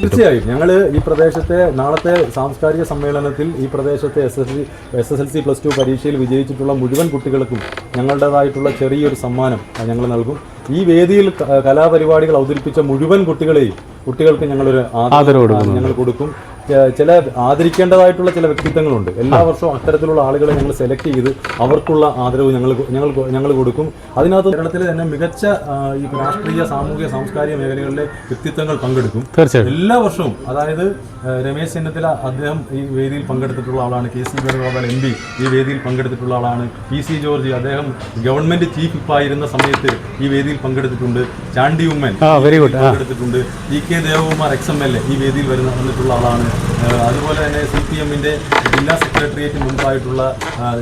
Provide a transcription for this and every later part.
തീർച്ചയായും. ഞങ്ങൾ ഈ പ്രദേശത്തെ നാളത്തെ സാംസ്കാരിക സമ്മേളനത്തിൽ ഈ പ്രദേശത്തെ S S S S L C plus two പരീക്ഷയിൽ വിജയിച്ചിട്ടുള്ള മുഴുവൻ കുട്ടികൾക്കും ഞങ്ങളുടേതായിട്ടുള്ള ചെറിയൊരു സമ്മാനം ഞങ്ങൾ നൽകും. ഈ വേദിയിൽ കലാപരിപാടികൾ അവതരിപ്പിച്ച മുഴുവൻ കുട്ടികളെയും കുട്ടികൾക്ക് ഞങ്ങളൊരു ആദരവ് ഞങ്ങൾ കൊടുക്കും. ചില ആദരിക്കേണ്ടതായിട്ടുള്ള ചില വ്യക്തിത്വങ്ങളുണ്ട്. എല്ലാ വർഷവും അത്തരത്തിലുള്ള ആളുകളെ ഞങ്ങൾ സെലക്ട് ചെയ്ത് അവർക്കുള്ള ആദരവ് ഞങ്ങൾ ഞങ്ങൾ ഞങ്ങൾ കൊടുക്കും. അതിനകത്ത് കേരളത്തിൽ തന്നെ മികച്ച ഈ രാഷ്ട്രീയ സാമൂഹിക സാംസ്കാരിക മേഖലകളിലെ വ്യക്തിത്വങ്ങൾ പങ്കെടുക്കും. തീർച്ചയായിട്ടും. എല്ലാ വർഷവും അതായത് രമേശ് ചെന്നിത്തല അദ്ദേഹം ഈ വേദിയിൽ പങ്കെടുത്തിട്ടുള്ള ആളാണ്. K C Venugopal M P ഈ വേദിയിൽ പങ്കെടുത്തിട്ടുള്ള ആളാണ്. പി സി ജോർജ് അദ്ദേഹം ഗവൺമെന്റ് ചീഫ് ആയിരുന്ന സമയത്ത് ഈ വേദിയിൽ പങ്കെടുത്തിട്ടുണ്ട്. ചാണ്ടി ഉമ്മൻ വെരി ഗുഡ് പങ്കെടുത്തിട്ടുണ്ട്. E K Devakumar ex M L A ഈ വേദിയിൽ വരുന്ന വന്നിട്ടുള്ള ആളാണ്. അതുപോലെ തന്നെ സി പി എമ്മിന്റെ ജില്ലാ സെക്രട്ടേറിയറ്റ് മുൻപായിട്ടുള്ള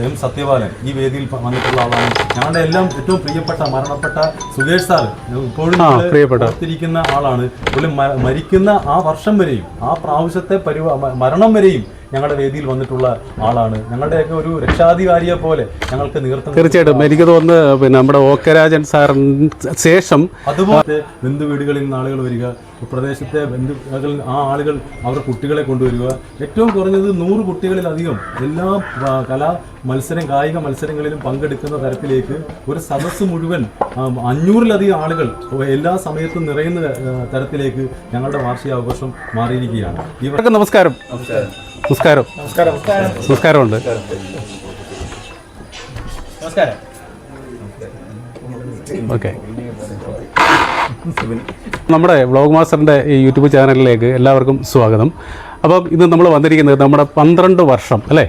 എം സത്യപാലൻ ഈ വേദിയിൽ വന്നിട്ടുള്ള ആളാണ്. ഞങ്ങളുടെ എല്ലാം ഏറ്റവും പ്രിയപ്പെട്ട മരണപ്പെട്ട സുകേഷ് സാർ ഇപ്പോഴും ഓർത്തിരിക്കുന്ന ആളാണ്. പുള്ളി മരിക്കുന്ന ആ വർഷം വരെയും ആ പ്രാവശ്യത്തെ പരിവ മരണം വരെയും ഞങ്ങളുടെ വേദിയിൽ വന്നിട്ടുള്ള ആളാണ്. ഞങ്ങളുടെയൊക്കെ ഒരു രക്ഷാധികാരിയെ പോലെ ഞങ്ങൾക്ക് നേതൃത്വം തീർച്ചയായിട്ടും. എനിക്ക് തോന്നുന്നു പിന്നെ നമ്മുടെ ഓക്കരാജൻ സാറിന് ശേഷം അതുപോലെ ബന്ധു വീടുകളിൽ നിന്ന് ആളുകൾ വരിക പ്രദേശത്തെ ബന്ധുക്കളിൽ ആ ആളുകൾ അവരുടെ കുട്ടികളെ കൊണ്ടുവരിക. ഏറ്റവും കുറഞ്ഞത് നൂറ് കുട്ടികളിലധികം എല്ലാ കലാ മത്സരം കായിക മത്സരങ്ങളിലും പങ്കെടുക്കുന്ന തരത്തിലേക്ക് ഒരു സദസ്സ് മുഴുവൻ അഞ്ഞൂറിലധികം ആളുകൾ എല്ലാ സമയത്തും നിറയുന്ന തരത്തിലേക്ക് ഞങ്ങളുടെ വാർഷികാഘോഷം മാറിയിരിക്കുകയാണ്. ഇവർക്ക് നമസ്കാരം. നമസ്കാരം. നമസ്കാരം. നമസ്കാരമുണ്ട്. നമസ്കാരം. ഓക്കെ. നമ്മുടെ വ്ളോഗ് മാസ്റ്ററിന്റെ ഈ യൂട്യൂബ് ചാനലിലേക്ക് എല്ലാവർക്കും സ്വാഗതം. അപ്പം ഇന്ന് നമ്മൾ വന്നിരിക്കുന്നത് നമ്മുടെ പന്ത്രണ്ട് വർഷം അല്ലേ?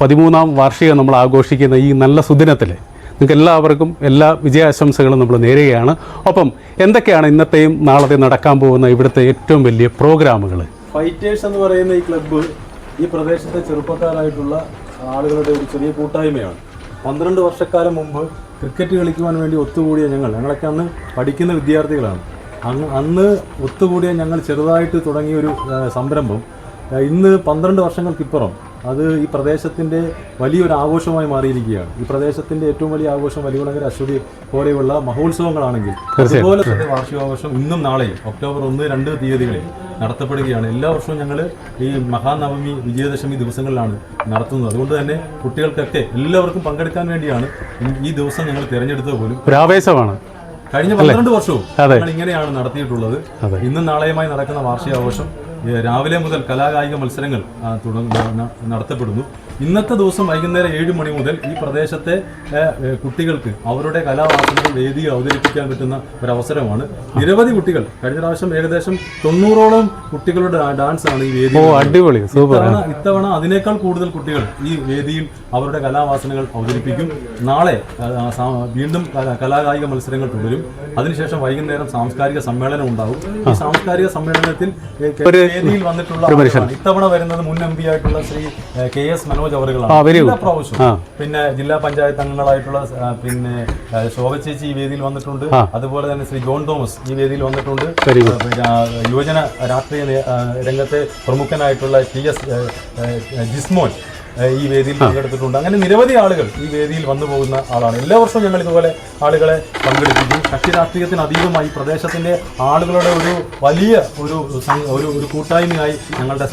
പതിമൂന്നാം വാർഷികം നമ്മൾ ആഘോഷിക്കുന്ന ഈ നല്ല സുദിനത്തിൽ നിങ്ങൾക്ക് എല്ലാവർക്കും എല്ലാ വിജയാശംസകളും നമ്മൾ നേരുകയാണ്. ഒപ്പം എന്തൊക്കെയാണ് ഇന്നത്തെയും നാളത്തെയും നടക്കാൻ പോകുന്ന ഇവിടുത്തെ ഏറ്റവും വലിയ പ്രോഗ്രാമുകൾ ഫൈറ്റേഴ്സ് എന്ന് പറയുന്ന ഈ ക്ലബ്ബ് ഈ പ്രദേശത്തെ ചെറുപ്പക്കാരായിട്ടുള്ള ആളുകളുടെ ഒരു ചെറിയ കൂട്ടായ്മയാണ്. പന്ത്രണ്ട് വർഷക്കാലം മുമ്പ് ക്രിക്കറ്റ് കളിക്കുവാൻ വേണ്ടി ഒത്തുകൂടിയ ഞങ്ങൾ ഞങ്ങളൊക്കെ അന്ന് പഠിക്കുന്ന വിദ്യാർത്ഥികളാണ്. അന്ന് അന്ന് ഒത്തുകൂടിയ ഞങ്ങൾ ചെറുതായിട്ട് തുടങ്ങിയ ഒരു സംരംഭം ഇന്ന് പന്ത്രണ്ട് വർഷങ്ങൾക്കിപ്പുറം അത് ഈ പ്രദേശത്തിന്റെ വലിയൊരു ആഘോഷമായി മാറിയിരിക്കുകയാണ്. ഈ പ്രദേശത്തിന്റെ ഏറ്റവും വലിയ ആഘോഷം വലികുളങ്ങര അശ്വതി പോലെയുള്ള മഹോത്സവങ്ങളാണെങ്കിൽ അതുപോലെ തന്നെ വാർഷികാഘോഷം ഇന്നും നാളെയും ഒക്ടോബർ ഒന്ന് രണ്ട് തീയതികളിൽ നടത്തപ്പെടുകയാണ്. എല്ലാ വർഷവും ഞങ്ങൾ ഈ മഹാനവമി വിജയദശമി ദിവസങ്ങളിലാണ് നടത്തുന്നത്. അതുകൊണ്ട് തന്നെ കുട്ടികൾക്കൊക്കെ എല്ലാവർക്കും പങ്കെടുക്കാൻ വേണ്ടിയാണ് ഈ- ദിവസം ഞങ്ങൾ തിരഞ്ഞെടുത്തത് പോലും. ആവേശമാണ്. കഴിഞ്ഞ പന്ത്രണ്ട് വർഷവും. ഞങ്ങൾ ഇങ്ങനെയാണ് നടത്തിയിട്ടുള്ളത്. ഇന്നും നാളെയുമായി നടക്കുന്ന വാർഷികാഘോഷം രാവിലെ മുതൽ കലാകായിക മത്സരങ്ങൾ തുടങ്ങ നടത്തപ്പെടുന്നു. ഇന്നത്തെ ദിവസം വൈകുന്നേരം ഏഴ് മണി മുതൽ ഈ പ്രദേശത്തെ കുട്ടികൾക്ക് അവരുടെ കലാവാസനകൾ വേദി അവതരിപ്പിക്കാൻ പറ്റുന്ന ഒരു അവസരമാണ് നിരവധി കുട്ടികൾ കഴിഞ്ഞ പ്രാവശ്യം ഏകദേശം തൊണ്ണൂറോളം കുട്ടികളുടെ ഡാൻസ് ആണ് ഈ വേദി അടിപൊളി ഇത്തവണ ഇത്തവണ അതിനേക്കാൾ കൂടുതൽ കുട്ടികൾ ഈ വേദിയിൽ അവരുടെ കലാവാസനകൾ അവതരിപ്പിക്കും. നാളെ വീണ്ടും കല- കലാകായിക മത്സരങ്ങൾ തുടരും. അതിനുശേഷം വൈകുന്നേരം സാംസ്കാരിക സമ്മേളനം ഉണ്ടാകും. ഈ സാംസ്കാരിക സമ്മേളനത്തിൽ വേദിയിൽ വന്നിട്ടുള്ള. ഇത്തവണ വരുന്നത് മുൻ എം പി ആയിട്ടുള്ള Shri K S Manoj very എല്ലാ പ്രാവശ്യവും. പിന്നെ ജില്ലാ പഞ്ചായത്ത് അംഗങ്ങളായിട്ടുള്ള പിന്നെ ശോഭ ചേച്ചി ഈ വേദിയിൽ വന്നിട്ടുണ്ട്. അതുപോലെ തന്നെ ശ്രീ ജോൺ തോമസ് ഈ വേദിയിൽ വന്നിട്ടുണ്ട്. യുവജന രാഷ്ട്രീയ രംഗത്തെ പ്രമുഖനായിട്ടുള്ള ടി എസ് ജിസ്മോൻ ഈ വേദിയിൽ പങ്കെടുത്തിട്ടുണ്ട്. അങ്ങനെ നിരവധി ആളുകൾ ഈ വേദിയിൽ വന്നു പോകുന്ന ആളാണ്. എല്ലാ വർഷവും ഞങ്ങൾ ഇതുപോലെ ആളുകളെ പങ്കെടുപ്പിക്കും. കക്ഷി രാഷ്ട്രീയത്തിന് അതീതമായി പ്രദേശത്തിന്റെ ആളുകളുടെ ഒരു വലിയ ഒരു ഒരു ഒരു കൂട്ടായ്മയായി ഞങ്ങളുടെ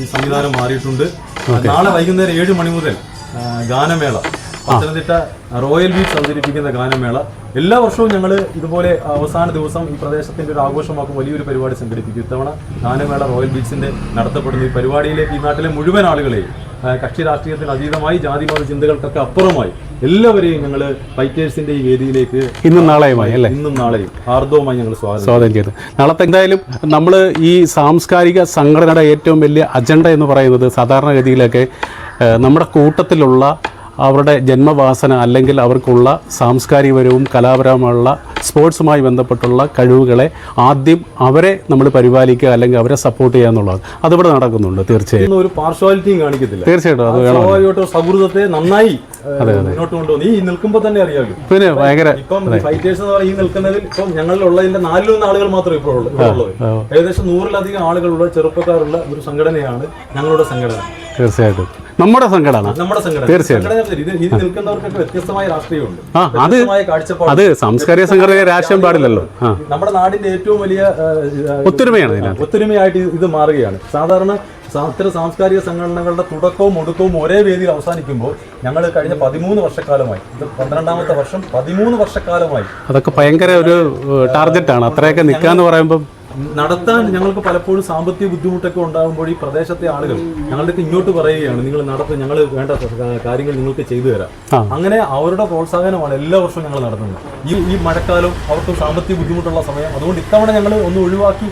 ഈ സംവിധാനം മാറിയിട്ടുണ്ട്. നാളെ വൈകുന്നേരം ഏഴ് മണി മുതൽ ഗാനമേള. പത്തനംതിട്ട റോയൽ ബീച്ച് അവതരിപ്പിക്കുന്ന ഗാനമേള. എല്ലാ വർഷവും ഞങ്ങൾ ഇതുപോലെ അവസാന ദിവസം ഈ പ്രദേശത്തിന്റെ ഒരു ആഘോഷമാക്കും. വലിയൊരു പരിപാടി സംഘടിപ്പിക്കും. ഇത്തവണ ഗാനമേള റോയൽ ബീച്ചിന്റെ നടത്തപ്പെടുന്ന. ഈ പരിപാടിയിലേക്ക് ഈ നാട്ടിലെ മുഴുവൻ ആളുകളെയും കക്ഷി രാഷ്ട്രീയത്തിന് അതീതമായി ജാതിമത ചിന്തകൾക്കൊക്കെ അപ്പുറമായി എല്ലാവരെയും ഞങ്ങൾ ഫൈറ്റേഴ്സിന്റെ ഈ വേദിയിലേക്ക് ഇന്നും നാളെയുമായി അല്ലേ? ഇന്നും നാളെയും ഹാർദവുമായി ഞങ്ങൾ സ്വാഗതം ചെയ്തു. നാളത്തെ എന്തായാലും നമ്മൾ ഈ സാംസ്കാരിക സംഘടനയുടെ ഏറ്റവും വലിയ അജണ്ട എന്ന് പറയുന്നത് സാധാരണ രീതിയിലൊക്കെ നമ്മുടെ കൂട്ടത്തിലുള്ള അവരുടെ ജന്മവാസന അല്ലെങ്കിൽ അവർക്കുള്ള സാംസ്കാരികപരവും കലാപരവുമുള്ള സ്പോർട്സുമായി ബന്ധപ്പെട്ടുള്ള കഴിവുകളെ ആദ്യം അവരെ നമ്മൾ പരിപാലിക്കുക അല്ലെങ്കിൽ അവരെ സപ്പോർട്ട് ചെയ്യുക എന്നുള്ളത് അതിവിടെ നടക്കുന്നുണ്ട് തീർച്ചയായും. ഒരു പാർഷ്വാലിറ്റിയും കാണിക്കത്തില്ല. തീർച്ചയായിട്ടും അത് വേണം. സൗഹൃദത്തെ നന്നായി അതെ മുന്നോട്ട് കൊണ്ടുപോകുന്നു ഈ നിൽക്കുമ്പോൾ തന്നെ അറിയാമല്ലോ പിന്നെ ഭയങ്കര ഇപ്പം ഫൈറ്റേഴ്സ് എന്ന് ഈ നിൽക്കുന്നതിൽ ഇപ്പം ഞങ്ങളിലുള്ളതിന്റെ നാലിലൊന്ന് ആളുകൾ മാത്രമേ ഇപ്പോൾ ഉള്ളത് ഏകദേശം നൂറിലധികം ആളുകളുള്ള ചെറുപ്പക്കാരുള്ള ഒരു സംഘടനയാണ് ഞങ്ങളുടെ സംഘടന. തീർച്ചയായിട്ടും. നമ്മുടെ സംഘടന നമ്മുടെ സംഘടന തീർച്ചയായും. ഇത് ഇത് നിൽക്കുന്നവർക്കൊക്കെ വ്യത്യസ്തമായ രാഷ്ട്രീയമുണ്ട് ആ, അത് അത് സാംസ്കാരിക സംഘടന രാഷ്ട്രീയം പാടില്ലല്ലോ. നമ്മുടെ നാടിന്റെ ഏറ്റവും വലിയ ഒത്തൊരുമയാണ് ഒത്തൊരുമയായിട്ട് ഇത് മാറുകയാണ്. സാധാരണ ഇത്തരം സാംസ്കാരിക സംഘടനകളുടെ തുടക്കവും ഒടുക്കവും ഒരേ വേദിയിൽ അവസാനിക്കുമ്പോൾ ഞങ്ങൾ കഴിഞ്ഞ പതിമൂന്ന് വർഷക്കാലമായി ഇത് പന്ത്രണ്ടാമത്തെ വർഷം പതിമൂന്ന് വർഷക്കാലമായി അതൊക്കെ ഭയങ്കര ഒരു ടാർഗറ്റാണ് അത്രയൊക്കെ നിൽക്കാന്ന് പറയുമ്പം നടത്താൻ ഞങ്ങൾക്ക് പലപ്പോഴും സാമ്പത്തിക ബുദ്ധിമുട്ടൊക്കെ ഉണ്ടാകുമ്പോൾ ഈ പ്രദേശത്തെ ആളുകൾ ഞങ്ങളുടെ ഇങ്ങോട്ട് പറയുകയാണ് നിങ്ങൾ നടത്തും ഞങ്ങൾ വേണ്ട കാര്യങ്ങൾ നിങ്ങൾക്ക് ചെയ്തു തരാം. അങ്ങനെ അവരുടെ പ്രോത്സാഹനമാണ് എല്ലാ വർഷവും ഞങ്ങൾ നടത്തുന്നത്. ഈ ഈ മഴക്കാലം അവർക്ക് സാമ്പത്തിക ബുദ്ധിമുട്ടുള്ള സമയം. അതുകൊണ്ട് ഇത്തവണ ഞങ്ങൾ ഒന്ന് ഒഴിവാക്കി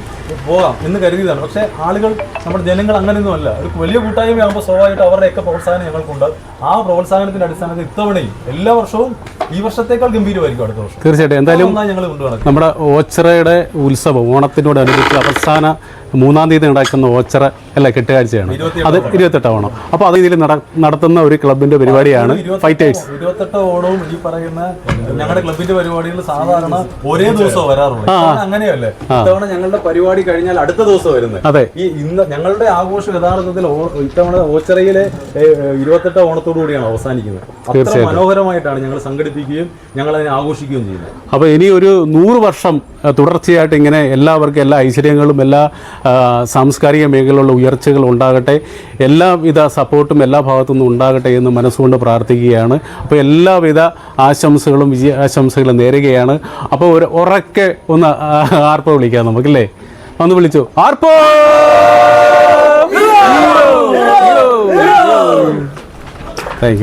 പോകാം എന്ന് കരുതിയതാണ്. പക്ഷേ ആളുകൾ നമ്മുടെ ജനങ്ങൾ അങ്ങനെയൊന്നും അല്ല. ഒരു വലിയ കൂട്ടായ്മയാകുമ്പോൾ സ്വാഭാവികമായിട്ട് അവരുടെയൊക്കെ പ്രോത്സാഹനം ഞങ്ങൾക്കുണ്ട്. ആ പ്രോത്സാഹനത്തിന്റെ അടിസ്ഥാനത്തിൽ ഇത്തവണയും എല്ലാ വർഷവും ഈ വർഷത്തേക്കാൾ ഗംഭീരമായിരിക്കും അടുത്ത വർഷം. തീർച്ചയായിട്ടും. എന്തായാലും നമ്മുടെ ഓച്ചറയുടെ ഉത്സവം ഓണത്തിനോടനുബന്ധിച്ച് അവസാന മൂന്നാം തീയതി നടക്കുന്ന ഓച്ചറ അല്ല കെട്ടുകാഴ്ചയാണ്. അത് ഇരുപത്തെട്ട് ഓണം. അപ്പോൾ അത് ഇതിൽ നടത്തുന്ന ഒരു ക്ലബിന്റെ പരിപാടിയാണ് ഫൈറ്റേഴ്സ് ഇരുപത്തെട്ട് ഓണവും ഈ പറയുന്ന ഞങ്ങളുടെ ക്ലബിന്റെ പരിപാടികൾ സാധാരണ ഒരേ ദിവസം വരാറുള്ളൂ. അങ്ങനെയല്ലേ? ഇത്തവണ ഞങ്ങളുടെ പരിപാടി കഴിഞ്ഞാൽ അടുത്ത ദിവസം വരുന്നത് അതെ. ഈ ഇന്ന് ഞങ്ങളുടെ ആഘോഷം യഥാർത്ഥത്തിൽ ഇത്തവണ ഓച്ചറയിലെ ഇരുപത്തെട്ട് ഓണത്തോടു കൂടിയാണ് അവസാനിക്കുന്നത്. അത്ര മനോഹരമായിട്ടാണ് ഞങ്ങൾ സംഘടിപ്പിക്കുകയും ഞങ്ങൾ അതിനെ ആഘോഷിക്കുകയും ചെയ്യുന്നത്. അപ്പോൾ ഇനി ഒരു നൂറ് വർഷം തുടർച്ചയായിട്ട് ഇങ്ങനെ എല്ലാവർക്കും എല്ലാ ഐശ്വര്യങ്ങളും എല്ലാ സാംസ്കാരിക മേഖലയിലുള്ള ഉയർച്ചകൾ ഉണ്ടാകട്ടെ എല്ലാവിധ സപ്പോർട്ടും എല്ലാ ഭാഗത്തു നിന്നും ഉണ്ടാകട്ടെ എന്ന് മനസ്സുകൊണ്ട് പ്രാർത്ഥിക്കുകയാണ്. അപ്പോൾ എല്ലാവിധ ആശംസകളും വിജയ ആശംസകളും നേരുകയാണ്. അപ്പോൾ ഒരു ഉറക്കെ ഒന്ന് ആർപ്പ ആർപ്പോ വിളിക്കാം നമുക്കല്ലേ? ഒന്ന് വിളിച്ചു. ആർപ്പോ! Thank you